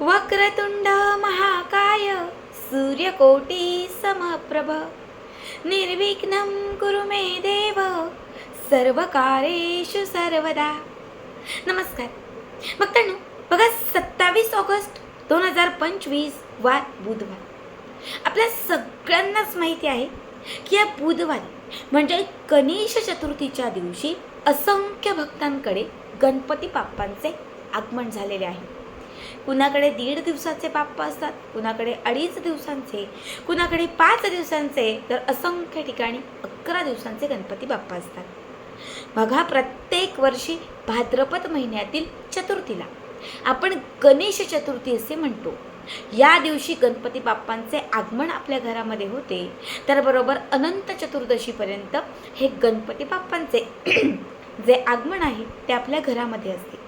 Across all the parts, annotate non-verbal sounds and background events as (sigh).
वक्रतुंड महाकाय सूर्यकोटी समप्रभ। निर्विघ्नं कुरु मे देव सर्वकारेषु सर्वदा। नमस्कार। भक्तांनो बघा सत्तावीस ऑगस्ट दोन हजार पंचवीस वार बुधवार. आपल्या सगळ्यांनाच माहिती आहे की या बुधवारी म्हणजे गणेश चतुर्थीच्या दिवशी असंख्य भक्तांकडे गणपती बाप्पांचे आगमन झालेले आहे. कुणाकडे दीड दिवसाचे बाप्पा असतात कुणाकडे अडीच दिवसांचे कुणाकडे पाच दिवसांचे तर असंख्य ठिकाणी अकरा दिवसांचे गणपती बाप्पा असतात. बघा प्रत्येक वर्षी भाद्रपद महिन्यातील चतुर्थीला आपण गणेश चतुर्थी असे म्हणतो. या दिवशी गणपती बाप्पांचे आगमन आपल्या घरामध्ये होते. तर बरोबर अनंत चतुर्दशीपर्यंत हे गणपती बाप्पांचे (clears throat) जे आगमन आहे ते आपल्या घरामध्ये असते.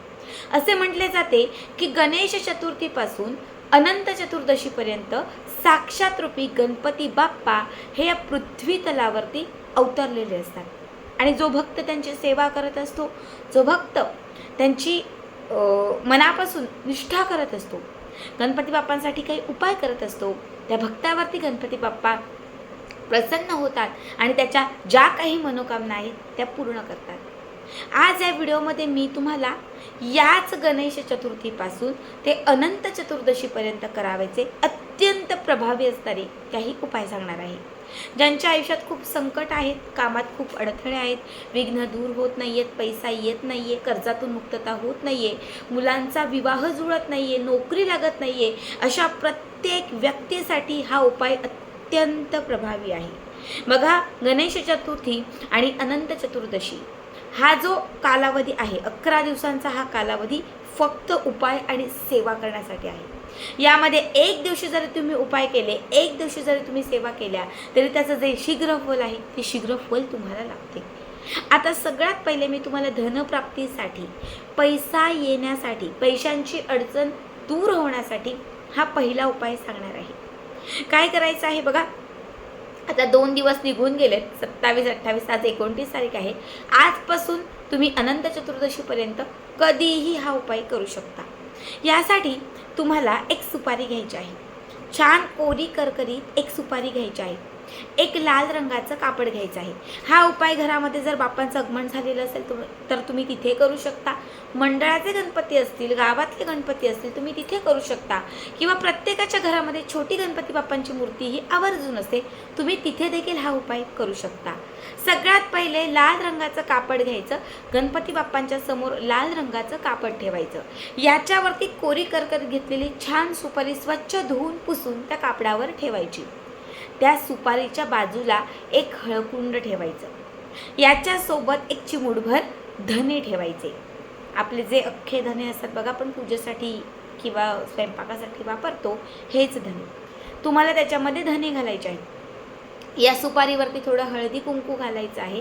असे म्हटले जाते की गणेश चतुर्थीपासून अनंत चतुर्दशीपर्यंत साक्षात रूपी गणपती बाप्पा हे या पृथ्वी तलावरती अवतरलेले असतात. आणि जो भक्त त्यांची सेवा करत असतो जो भक्त त्यांची मनापासून निष्ठा करत असतो गणपती बाप्पांसाठी काही उपाय करत असतो त्या भक्तावरती गणपती बाप्पा प्रसन्न होतात आणि त्याच्या ज्या काही मनोकामना आहेत त्या पूर्ण करतात. आज या व्हिडिओमध्ये मी तुम्हाला याच गणेश चतुर्थीपासून ते अनंत चतुर्दशीपर्यंत करावायचे अत्यंत प्रभावी असणारे काही उपाय सांगणार आहे. ज्यांच्या आयुष्यात खूप संकट आहेत कामात खूप अडथळे आहेत विघ्न दूर होत नाही आहेत पैसा येत नाही आहे कर्जातून मुक्तता होत नाही आहे मुलांचा विवाह जुळत नाही आहे नोकरी लागत नाही आहे अशा प्रत्येक व्यक्तीसाठी हा उपाय अत्यंत प्रभावी आहे. बघा गणेश चतुर्थी आणि अनंत चतुर्दशी हा जो कालावधी आहे अकरा दिवसांचा हा कालावधी फक्त उपाय आणि सेवा करण्यासाठी आहे. यामध्ये एक दिवशी जरी तुम्ही उपाय केले एक दिवशी जरी तुम्ही सेवा केल्या तरी त्याचं जे शीघ्र फल आहे ते शीघ्र फल तुम्हाला लागते आता सगळ्यात पहिले मी तुम्हाला धनप्राप्तीसाठी पैसा येण्यासाठी पैशांची अडचण दूर होण्यासाठी हा पहिला उपाय सांगणार आहे. काय करायचं आहे बघा? आता दोन दिवस निघून गेलेत. सत्तावीस अठ्ठावीस आज एकोणतीस तारीख आहे. आजपासून तुम्ही अनंत चतुर्दशीपर्यंत कधीही हा उपाय करू शकता. यासाठी तुम्हाला एक सुपारी घ्यायची आहे. छान कोरी करकरीत एक सुपारी घ्यायची आहे. एक लाल रंगाचं कापड घ्यायचं आहे. हा उपाय घरामध्ये जर बाप्पांचं आगमन झालेलं असेल तर तुम्ही तिथे करू शकता. मंडळाचे गणपती असतील गावातले गणपती असतील तुम्ही तिथे करू शकता. किंवा प्रत्येकाच्या घरामध्ये छोटी गणपती बाप्पांची मूर्ती ही आवर्जून असते तुम्ही तिथे देखील हा उपाय करू शकता. सगळ्यात पहिले लाल रंगाचं कापड घ्यायचं गणपती बाप्पांच्या समोर लाल रंगाचं कापड ठेवायचं. याच्यावरती कोरी करकत घेतलेली छान सुपारी स्वच्छ धुवून पुसून त्या कापडावर ठेवायची. त्या सुपारीच्या बाजूला एक हळकुंड ठेवायचं. याच्यासोबत एक चिमुडभर धने ठेवायचे. आपले जे अख्खे धने असतात बघा आपण पूजेसाठी किंवा स्वयंपाकासाठी वापरतो हेच धने. तुम्हाला त्याच्यामध्ये धने घालायचे आहेत. या सुपारीवरती थोडं हळदी कुंकू घालायचं आहे.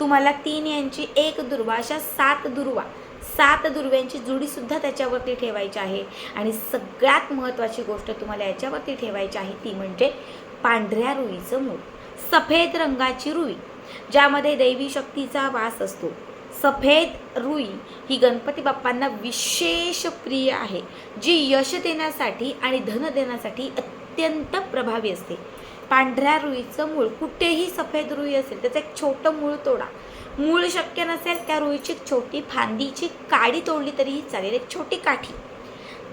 तुम्हाला तीन यांची एक दुर्वा अशा सात दुर्वा सात दुर्व्यांची जुडीसुद्धा त्याच्यावरती ठेवायची आहे. आणि सगळ्यात महत्त्वाची गोष्ट तुम्हाला याच्यावरती ठेवायची आहे ती म्हणजे पांढऱ्या रुईचं मूळ सफेद रंगाची रुई ज्यामध्ये दैवी शक्तीचा वास असतो. सफेद रुई ही गणपती बाप्पांना विशेष प्रिय आहे जी यश देण्यासाठी आणि धन देण्यासाठी अत्यंत प्रभावी असते. पांढऱ्या रुईचं मूळ कुठेही सफेद रुई असेल त्याचं एक छोटं मूळ तोडा. मूळ शक्य नसेल त्या रुईची एक छोटी फांदीची काडी तोडली तरीही चालेल एक छोटी काठी.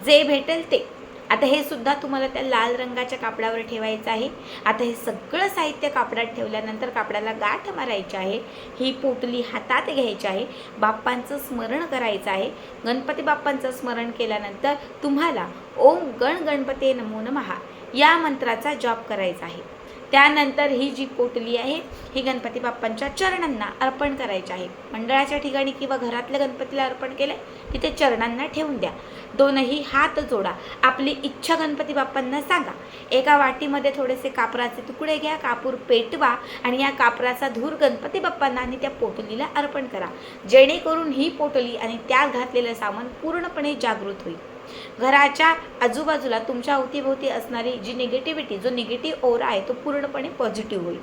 जे भेटेल ते. आता हे सुद्धा तुम्हाला त्या लाल रंगाच्या कापडावर ठेवायचं आहे. आता हे सगळं साहित्य कापडात ठेवल्यानंतर कापडाला गाठ मारायची आहे. ही पोटली हातात घ्यायची आहे. बाप्पांचं स्मरण करायचं आहे. गणपती बाप्पांचं स्मरण केल्यानंतर तुम्हाला ओम गण गणपती नमो नमहा या मंत्राचा जॉब करायचा आहे. त्यानंतर ही जी पोटली आहे ही गणपती बाप्पांच्या चरणांना अर्पण करायची आहे. मंडळाच्या ठिकाणी किंवा घरातल्या गणपतीला अर्पण केले तिथे चरणांना ठेवून द्या. दोनही हात जोडा. आपली इच्छा गणपती बाप्पांना सांगा. एका वाटीमध्ये थोडेसे कापराचे तुकडे घ्या कापूर पेटवा आणि या कापराचा धूर गणपती बाप्पांना आणि त्या पोटलीला अर्पण करा. जेणेकरून ही पोटली आणि त्यात घातलेलं सामान पूर्णपणे जागृत होईल. घराच्या आजूबाजूला तुमच्या अवतीभोवती असणारी जी निगेटिव्हिटी जो निगेटिव्ह ओरा आहे तो पूर्णपणे पॉझिटिव्ह होईल.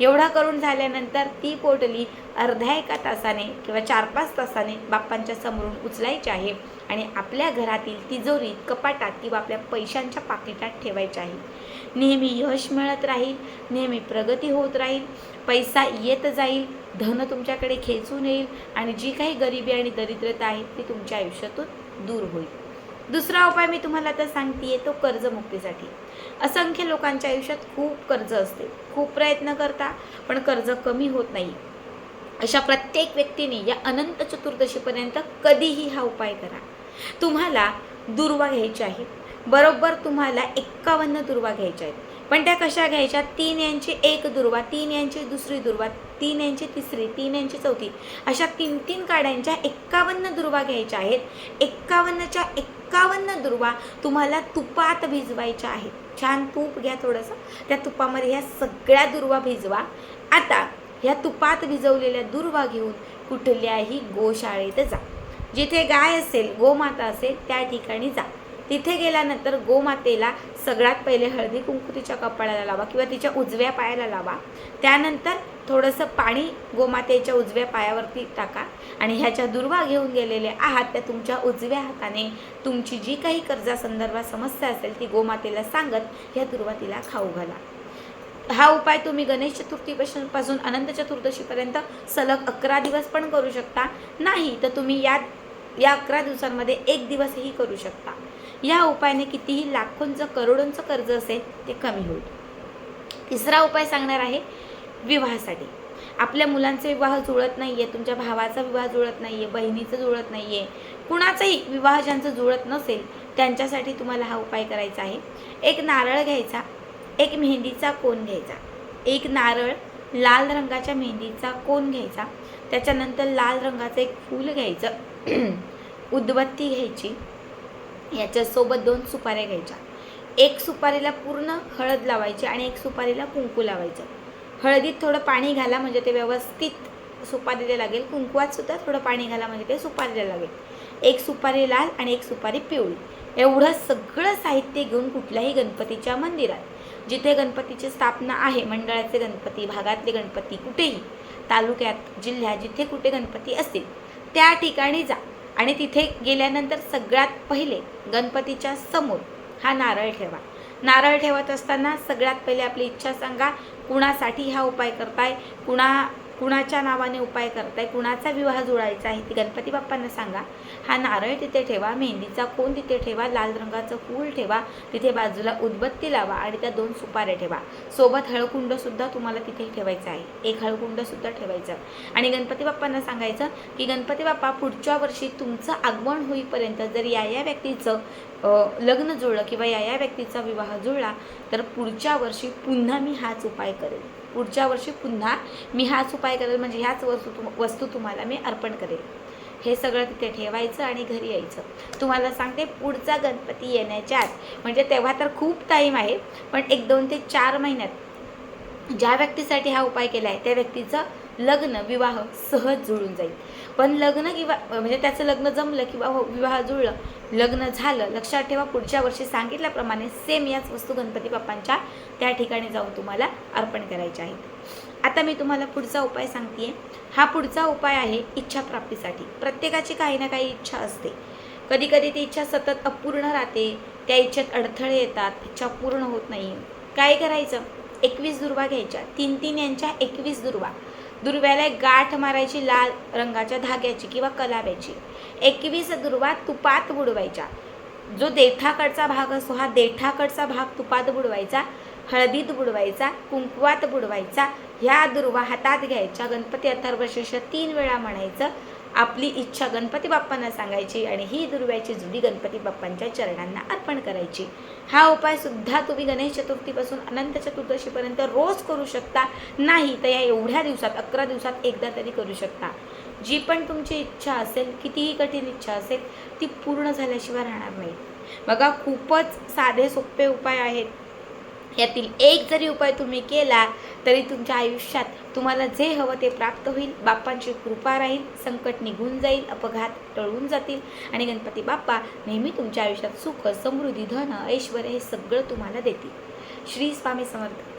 एवढा करून झाल्यानंतर ती पोटली अर्ध्या एका तासाने किंवा चार पाच तासाने बाप्पांच्या समोरून उचलायची आहे आणि आपल्या घरातील तिजोरीत कपाटात किंवा आपल्या पैशांच्या पाकिटात ठेवायचे आहे. नेहमी यश मिळत राहील नेहमी प्रगती होत राहील पैसा येत जाईल धन तुमच्याकडे खेचून येईल आणि जी काही गरिबी आणि दरिद्रता आहे ती तुमच्या आयुष्यातून दूर होईल. दुसरा उपाय मी तुम्हाला आता सांगते तो कर्जमुक्तीसाठी. असंख्य लोकांच्या आयुष्यात खूप कर्ज असते. खूप प्रयत्न करता पण कर्ज कमी होत नाही. अशा प्रत्येक व्यक्तीने या अनंत चतुर्दशीपर्यंत कधीही हा उपाय करा. तुम्हाला दुर्वा घ्यायची आहे. बरोबर तुम्हाला एक्कावन्न दुर्वा घ्यायच्या आहेत. पण त्या कशा घ्यायच्या? तीन यांची एक दुर्वा तीन यांची दुसरी दुर्वा तीन यांची तिसरी तीन यांची चौथी. अशा तीन तीन काड्यांच्या एक्कावन्न दुर्वा घ्यायच्या आहेत. एक्कावन्नच्या एक्कावन्न दुर्वा तुम्हाला तुपात भिजवायच्या आहेत. छान तूप घ्या थोडंसं. त्या तुपामध्ये ह्या सगळ्या दुर्वा भिजवा. आता ह्या तुपात भिजवलेल्या दुर्वा घेऊन कुठल्याही गोशाळेत जा. जिथे गाय असेल गोमाता असेल त्या ठिकाणी जा. तिथे गेल्यानंतर गोमातेला सगळ्यात पहिले हळदी कुंकू तिच्या कपाळाला लावा किंवा तिच्या उजव्या पायाला लावा. त्यानंतर थोडंसं पाणी गोमातेच्या उजव्या पायावरती टाका आणि ह्याच्या दुर्वा घेऊन गेलेले आहात त्या तुमच्या उजव्या हाताने. तुमची जी काही कर्जासंदर्भात समस्या असेल ती गोमातेला सांगत ह्या दुर्वा तिला खाऊ घाला. हा उपाय तुम्ही गणेश चतुर्थीपासून अनंत चतुर्दशीपर्यंत सलग अकरा दिवस पण करू शकता. नाही तर तुम्ही या या अकरा दिवसांमध्ये एक दिवसही करू शकता. या उपायाने कितीही लाखोंचं करोडोंचं कर्ज असेल ते कमी होईल. तिसरा उपाय सांगणार आहे विवाहासाठी. आपल्या मुलांचे विवाह जुळत नाही आहे तुमच्या भावाचा विवाह जुळत नाही आहे बहिणीचं जुळत नाही आहे कुणाचाही विवाह ज्यांचं जुळत नसेल त्यांच्यासाठी तुम्हाला हा उपाय करायचा आहे. एक नारळ घ्यायचा एक मेहंदीचा कोण घ्यायचा एक नारळ लाल रंगाच्या मेहंदीचा कोन घ्यायचा त्याच्यानंतर लाल रंगाचं एक फूल घ्यायचं (clears throat) उदबत्ती घ्यायची याच्यासोबत दोन सुपाऱ्या घ्यायच्या. एक सुपारीला पूर्ण हळद लावायची आणि एक सुपारीला कुंकू लावायचं. हळदीत थोडं पाणी घाला म्हणजे ते व्यवस्थित सुपारीला लागेल. कुंकवात सुद्धा थोडं पाणी घाला म्हणजे ते सुपारीला लागेल. एक सुपारी लाल आणि एक सुपारी पिवळी. एवढं सगळं साहित्य घेऊन कुठल्याही गणपतीच्या मंदिरात. जिथे गणपतीची स्थापना आहे मंडळाचे गणपती भागातले गणपती कुठेही तालुक्यात जिल्ह्यात जिथे कुठे गणपती असतील त्या ठिकाणी जा. आणि तिथे गेल्यानंतर सगळ्यात पहिले गणपतीच्या समोर हा नारळ ठेवा. नारळ ठेवत असताना सगळ्यात पहिले आपली इच्छा सांगा कुणासाठी हा उपाय करताय? कुणा कुणाच्या नावाने उपाय करताय कुणाचा विवाह जुळायचा आहे ती गणपती बाप्पांना सांगा. हा नारळ तिथे ठेवा मेहंदीचा कोण तिथे ठेवा लाल रंगाचं फूल ठेवा तिथे बाजूला उदबत्ती लावा आणि त्या दोन सुपाऱ्या ठेवा. सोबत हळकुंडसुद्धा तुम्हाला तिथे ठेवायचं आहे. एक हळकुंडसुद्धा ठेवायचं. आणि गणपती बाप्पांना सांगायचं की गणपती बाप्पा पुढच्या वर्षी तुमचं आगमन होईपर्यंत जर या या व्यक्तीचं लग्न जुळलं किंवा या या व्यक्तीचा विवाह जुळला तर पुढच्या वर्षी पुन्हा मी हाच उपाय करेन. पुढच्या वर्षी पुन्हा मी हाच उपाय करेल म्हणजे ह्याच वस्तू तुम वस्तू तुम्हाला मी अर्पण करेल. हे सगळं तिथे ठेवायचं आणि घरी यायचं. तुम्हाला सांगते पुढचा गणपती येण्याच्या आत म्हणजे तेव्हा तर खूप टाईम आहे पण एक दोन ते चार महिन्यात ज्या व्यक्तीसाठी हा उपाय केला आहे त्या व्यक्तीचं लग्न विवाह सहज जुळून जाईल. पण लग्न किंवा म्हणजे त्याचं लग्न जमलं किंवा हो विवाह जुळलं लग्न झालं लक्षात ठेवा पुढच्या वर्षी सांगितल्याप्रमाणे सेम याच वस्तू गणपती बाप्पांच्या त्या ठिकाणी जाऊन तुम्हाला अर्पण करायच्या आहेत. आता मी तुम्हाला पुढचा उपाय सांगते हा पुढचा उपाय आहे इच्छा प्राप्तीसाठी. प्रत्येकाची काही ना काही इच्छा असते. कधी कधी ती इच्छा सतत अपूर्ण राहते. त्या इच्छेत अडथळे येतात. इच्छा पूर्ण होत नाही. काय करायचं? एकवीस दुर्वा घ्यायच्या. तीन तीन यांच्या एकवीस दुर्वा. दुर्व्याला एक गाठ मारायची लाल रंगाच्या धाग्याची किंवा कलाव्याची एकवीस दुर्वा तुपात बुडवायच्या जो देठाकडचा भाग असतो हा देठाकडचा भाग तुपात बुडवायचा हळदीत बुडवायचा कुंकवात बुडवायचा. ह्या दुर्वा हातात घ्यायच्या. गणपती अथर्वशिष्य तीन वेळा म्हणायचं आपली इच्छा गणपती बाप्पांना सांगायची आणि ही दुर्व्याची जुडी गणपती बाप्पांच्या चरणांना अर्पण करायची. हा उपाय सुद्धा तुम्ही गणेश चतुर्थीपासून अनंत चतुर्दशीपर्यंत रोज करू शकता. नाही तर या एवढ्या दिवसात अकरा दिवसात एकदा तरी करू शकता. जी पण तुमची इच्छा असेल कितीही कठीण इच्छा असेल ती पूर्ण झाल्याशिवाय राहणार नाही. बघा खूपच साधे सोपे उपाय आहेत. यातील एक जरी उपाय तुम्ही केला तरी तुमच्या आयुष्यात तुम्हाला जे हवं ते प्राप्त होईल बाप्पांची कृपा राहील संकट निघून जाईल अपघात टळून जातील आणि गणपती बाप्पा नेहमी तुमच्या आयुष्यात सुख समृद्धी धन ऐश्वर हे सगळं तुम्हाला देतील. श्री स्वामी समर्थ.